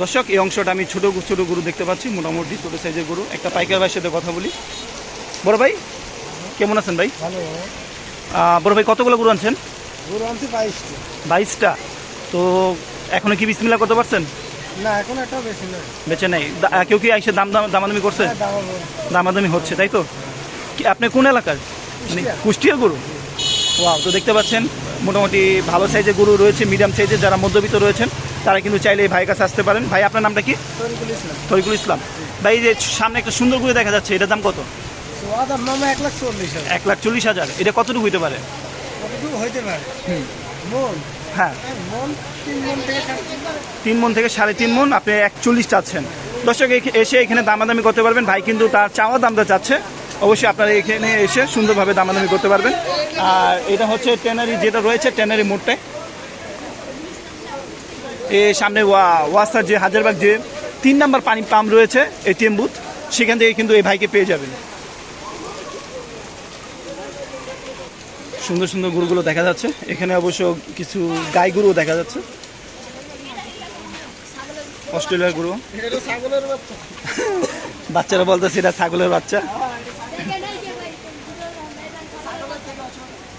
দর্শক এই অংশটা আমি ছোটো ছোটো গরু দেখতে পাচ্ছি মোটামুটি ছোটো সাইজের গরু। একটা পাইকার ভাইয়ের সাথে কথা বলি। বড় ভাই কেমন আছেন ভাই? বড় ভাই কতগুলো গরু আনছেন? গরু আনছি বাইশটি। বাইশটা। তো এখনও কি বিসমিল্লা করতে পারছেন? না এখন একটা বেশি বেঁচে নেই। কেউ কি এসে দাম দাম দামাদামি করছে? হ্যাঁ। দামাদামি। হচ্ছে তাই তো? আপনি কোন এলাকার? মানে। কুষ্টিয়ার গরু? ওয়াও তো দেখতে পাচ্ছেন মোটামুটি ভালো সাইজের গরু রয়েছে মিডিয়াম সাইজের যারা মধ্যবিত্ত রয়েছেন। তারা কিন্তু চাইলে এই ভাইয়ের কাছে আসতে পারেন। ভাই আপনার নামটা কি? তরিকুল ইসলাম। তরিকুল ইসলাম। ভাই এই যে সামনে একটা সুন্দর গরু দেখা যাচ্ছে এটার দাম কত? এক লাখ চল্লিশ হাজার। এটা কতটুকু হইতে পারে? হইতে পারে? হুম। হ্যাঁ। তিন মন থেকে সাড়ে তিন মন। আপনি এক চল্লিশ চাচ্ছেন দর্শক এসে এখানে দামাদামি করতে পারবেন। ভাই কিন্তু তার চাওয়া দামটা চাচ্ছে। অবশ্যই আপনারা এখানে এসে সুন্দরভাবে দামাদামি করতে পারবেন। আর এটা হচ্ছে টেনারি যেটা রয়েছে টেনারি মোড়টায়। এ সামনে ওয়া- ওয়াসার যে হাজারবাগ যে তিন নাম্বার পানি পাম্প রয়েছে, এটিএম বুথ, সেখান থেকে কিন্তু এই ভাইকে পেয়ে যাবেন। সুন্দর সুন্দর গরুগুলো দেখা যাচ্ছে। এখানে অবশ্য কিছু গাই গরুও দেখা যাচ্ছে। অস্ট্রেলিয়ার গরু। বাচ্চারা বলতেছে এটা ছাগলের বাচ্চা।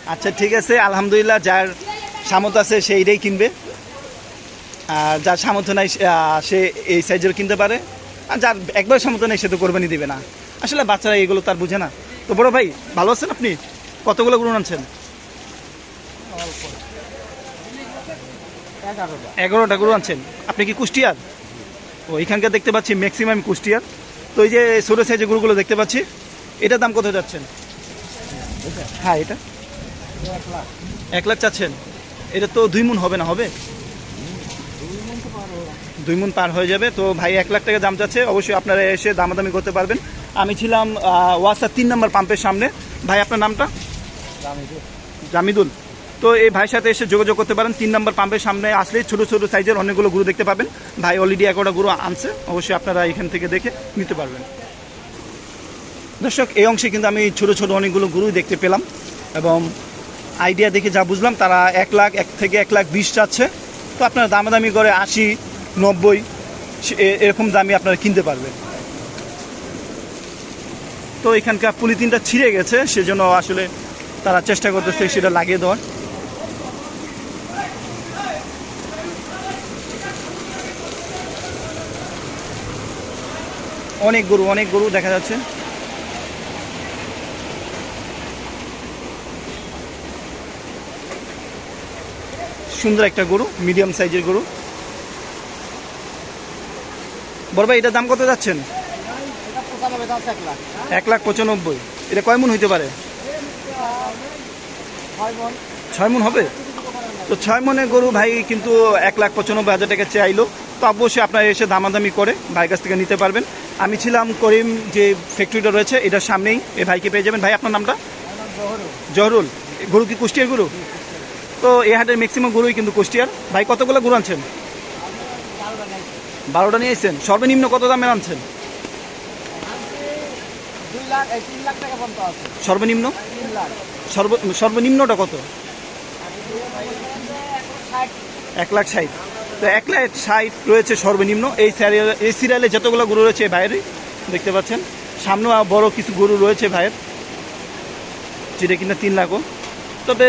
আচ্ছা ঠিক আছে, আলহামদুলিল্লাহ, যার সামত আছে সে এইটাই কিনবে। যার সামর্থ্য নাই সে- এই সাইজের কিনতে পারে। আর যার একবার সামর্থ্য নেই, সে তো কোরবানি দিবে না। আসলে বাচ্চারা এগুলো তার বুঝে না। তো বড় ভাই, ভালো আছেন আপনি? কতগুলো গরু আনছেন? এগারোটা গরু আনছেন। আপনি কি কুষ্টিয়ার? ও, এখানকার দেখতে পাচ্ছি ম্যাক্সিমাম কুষ্টিয়ার। তো এই যে ছোটো সাইজের গরুগুলো দেখতে পাচ্ছি, এটার দাম কত যাচ্ছেন? হ্যাঁ এটা। এক লাখ চাচ্ছেন। এটা তো দুই মন হবে না, হবে? দুই মন পার হয়ে যাবে। তো ভাই এক লাখ টাকা দাম চাচ্ছে অবশ্যই আপনারা এসে দামাদামি করতে পারবেন। আমি ছিলাম ওয়াসার তিন নম্বর পাম্পের সামনে। ভাই আপনার নামটা? জামিদুল। তো এই ভাইয়ের সাথে এসে যোগাযোগ করতে পারেন। তিন নম্বর পাম্পের সামনে আসলে ছোটো ছোটো সাইজের অনেকগুলো গুরু দেখতে পাবেন। ভাই অলরেডি একটা গুরু আনছে। অবশ্যই আপনারা এখান থেকে দেখে নিতে পারবেন। দর্শক এই অংশে কিন্তু আমি ছোট ছোট অনেকগুলো গরু দেখতে পেলাম এবং আইডিয়া দেখে যা বুঝলাম তারা এক লাখ এক থেকে এক লাখ বিশ চাচ্ছে তো আপনারা দামাদামি করে আশি নব্বই এরকম দামে আপনারা কিনতে পারবেন। তো এখানকার পলিথিনটা ছিঁড়ে গেছে, সেজন্য আসলে তারা চেষ্টা করতেছে সেটা লাগিয়ে দেওয়ার। অনেক গরু অনেক গরু দেখা যাচ্ছে। সুন্দর একটা গরু, মিডিয়াম সাইজের গরু। বড় এটার দাম কত যাচ্ছেন? এটা এক লাখ পঁচানব্বই। এটা কয় মন হইতে পারে? ছয় মন হবে? তো ছয় মনের গরু ভাই কিন্তু এক লাখ পঁচানব্বই হাজার টাকা চাইলো। তো অবশ্যই আপনারা এসে দামাদামি করে ভাইয়ের কাছ থেকে নিতে পারবেন। আমি ছিলাম করিম যে ফ্যাক্টরিটা রয়েছে, এটার সামনেই। এই ভাইকে পেয়ে যাবেন। ভাই, আপনার নামটা? জহরুল। গরু কি কুষ্টিয়ার গরু? তো এই হাটের ম্যাক্সিমাম গরুই কিন্তু কুষ্টিয়ার। ভাই, কতগুলো গরু আনছেন? বারোটা নিয়ে এসেছেন সর্বনিম্ন কত দামের আনছেন? সর্বনিম্ন? সর্ব সর্বনিম্নটা কত? এক লাখ ষাট। তো এক লাখ ষাট রয়েছে সর্বনিম্ন। এই সিরিয়ালে এই সিরিয়ালে যতগুলো গরু রয়েছে বাইরে দেখতে পাচ্ছেন। সামনে বড় কিছু গরু রয়েছে ভাইয়ের, যেটা কিনা তিন লাখও। তবে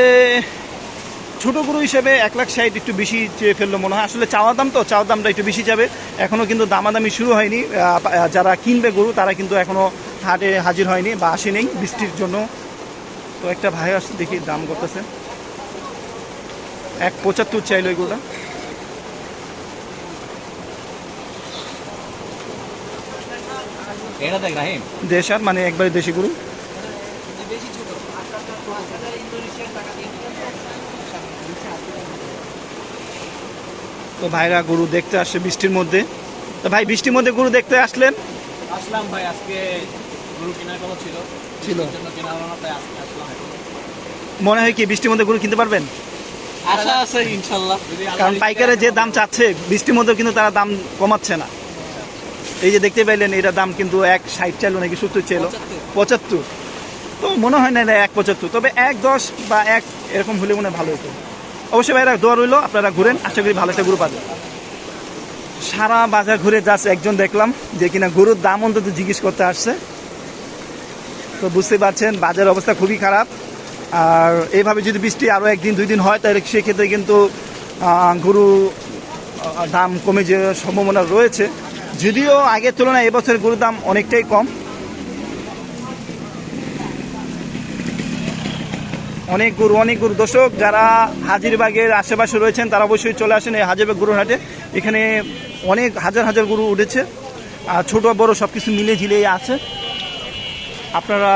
ছোট গরু হিসেবে এক লাখ ষাট একটু বেশি চেয়ে ফেলল মনে হয়। আসলে চাওয়া দাম তো চাওয়া দামটা একটু বেশি যাবে। এখনও কিন্তু দামাদামি শুরু হয়নি। যারা কিনবে গরু তারা কিন্তু এখনও হাটে হাজির হয়নি বা আসেনি বৃষ্টির জন্য। তো একটা ভাই আসছে দেখি দাম করতেছে। এক পঁচাত্তর চাইল দেখ দেশার মানে একবারে দেশি গরু। তো ভাইরা গরু দেখতে আসছে বৃষ্টির মধ্যে। তো ভাই বৃষ্টির মধ্যে গরু দেখতে আসলেন? আসলাম ভাই আজকে গরু কেনার কথা ছিল। ছিল। মনে হয় কি বৃষ্টির মধ্যে গরু কিনতে পারবেন? আশা আছে ইনশাল্লাহ। কারণ পাইকারে যে দাম চাচ্ছে বৃষ্টির মধ্যেও কিন্তু তারা দাম কমাচ্ছে না। এই যে দেখতে পাইলেন এটার দাম কিন্তু এক ষাট চাইলো নাকি সত্তর চাইলো। পঁচাত্তর। তো মনে হয় না এক পঁচাত্তর। তবে এক দশ বা এক এরকম হলে মনে হয় ভালো হতো। অবশ্যই ভাইরা, দোয়া রইল, আপনারা ঘুরেন, আশা করি ভালো একটা গ্রুপ আছে। সারা বাজার ঘুরে যাচ্ছে একজন দেখলাম, যে কিনা গরুর দাম অন্তত জিজ্ঞেস করতে আসছে। তো বুঝতে পারছেন, বাজার অবস্থা খুবই খারাপ। আর এইভাবে যদি বৃষ্টি আরও একদিন, দুই দিন হয়, তাহলে সেক্ষেত্রে কিন্তু গরু দাম কমে যাওয়ার সম্ভাবনা রয়েছে। যদিও আগের তুলনায় এবছর গরুর দাম অনেকটাই কম অনেক গরু অনেক গরু। দর্শক, যারা হাজিরবাগের আশেপাশে রয়েছেন, তারা অবশ্যই চলে আসেন এই হাজিরবাগ গরুর হাটে। এখানে অনেক হাজার হাজার গরু উঠেছে। আর ছোট, বড় সব কিছু মিলে ঝিলেই আছে। আপনারা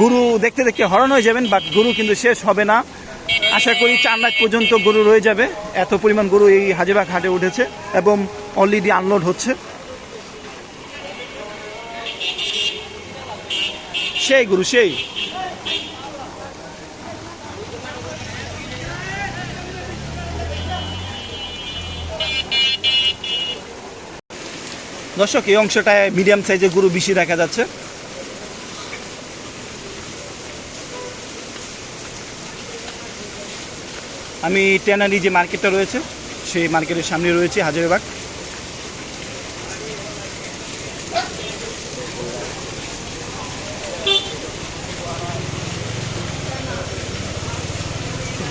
গরু দেখতে দেখতে হরণ হয়ে যাবেন, বাট গরু কিন্তু শেষ হবে না। আশা করি চার লাখ পর্যন্ত গরু রয়ে যাবে। এত পরিমাণ গরু এই হাজিবাগ হাটে উঠেছে এবং অলরেডি আনলোড হচ্ছে। সেই গরু, সেই। দর্শক, এই অংশটায় মিডিয়াম সাইজের গরু বেশি দেখা যাচ্ছে। আমি টেনারি যে মার্কেটটা রয়েছে, সেই মার্কেটের সামনে রয়েছে হাজারিবাগ।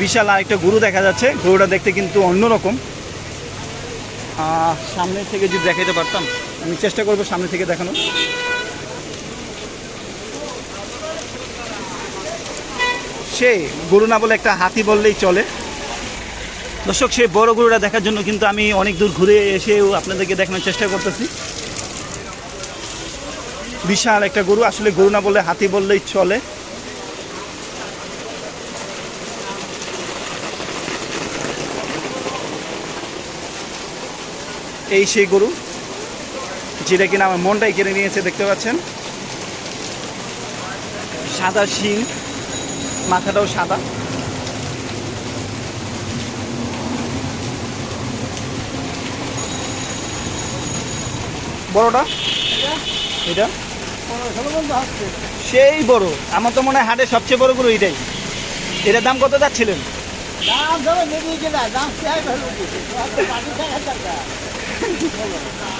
বিশাল আরেকটা গরু দেখা যাচ্ছে, গরুটা দেখতে কিন্তু অন্যরকম। সামনে থেকে যদি দেখাইতে পারতাম। আমি চেষ্টা করব সামনে থেকে দেখানো সে গরু না বলে একটা হাতি বললেই চলে। দর্শক সেই বড় গরুটা দেখার জন্য কিন্তু আমি অনেক দূর ঘুরে এসেও আপনাদেরকে দেখানোর চেষ্টা করতেছি। বিশাল একটা গরু, আসলে গরু না বললে হাতি বললেই চলে। এই সেই গরু। যেটা কিনা আমার মনটাই কেড়ে নিয়েছে, দেখতে পাচ্ছেন? সাদা শিং, মাথাটাও সাদা। বড়টা? এটা? সেই বড়। আমার তো মনে হয় হাটের সবচেয়ে বড় গরু এটাই। এটার দাম কত যাচ্ছিলেন?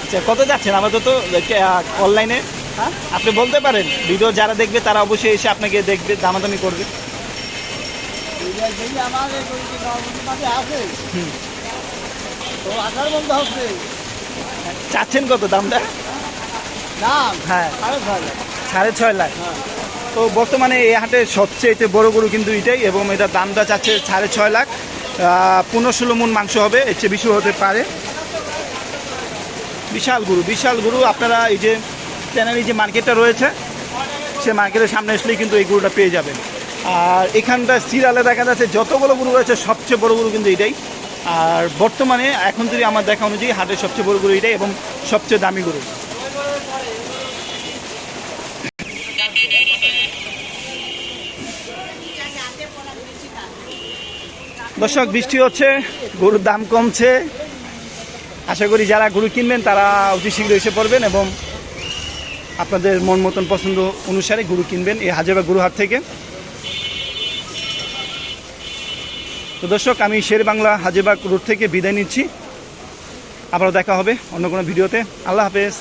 আচ্ছা কত যাচ্ছেন? আমাদের তো অনলাইনে হ্যাঁ? আপনি বলতে পারেন ভিডিও যারা দেখবে তারা অবশ্যই এসে আপনাকে দেখবে দামাদামি করবে। চাচ্ছেন কত দামটা? হ্যাঁ। সাড়ে ছয় লাখ। হ্যাঁ। তো বর্তমানে এই হাটে সবচেয়ে বড় গরু কিন্তু এটাই এবং এটার দামটা চাচ্ছে সাড়ে ছয় লাখ। পনেরো ষোলো মন মাংস হবে এর চেয়ে বেশি হতে পারে। বিশাল গরু বিশাল গরু। আপনারা এই যে চ্যানেলে যে মার্কেটটা রয়েছে সে মার্কেটের সামনে আসলেই কিন্তু এই গরুটা পেয়ে যাবেন। আর এখানটা সিরিয়ালে দেখা যাচ্ছে যতগুলো গরু রয়েছে, সবচেয়ে বড় গরু কিন্তু এটাই আর বর্তমানে এখন যদি আমার দেখা অনুযায়ী হাটের সবচেয়ে বড় গরু এটাই এবং সবচেয়ে দামি গরু। দর্শক, বৃষ্টি হচ্ছে, গরুর দাম কমছে। আশা করি যারা গরু কিনবেন, তারা অতি শীঘ্র এসে পড়বেন এবং আপনাদের মন মতন পছন্দ অনুসারে গরু কিনবেন এই হাজারবা গরু হাট থেকে। তো দর্শক, আমি শের বাংলা হাজিবাগ রোড থেকে বিদায় নিচ্ছি। আবারও দেখা হবে অন্য কোনো ভিডিওতে। আল্লাহ হাফেজ।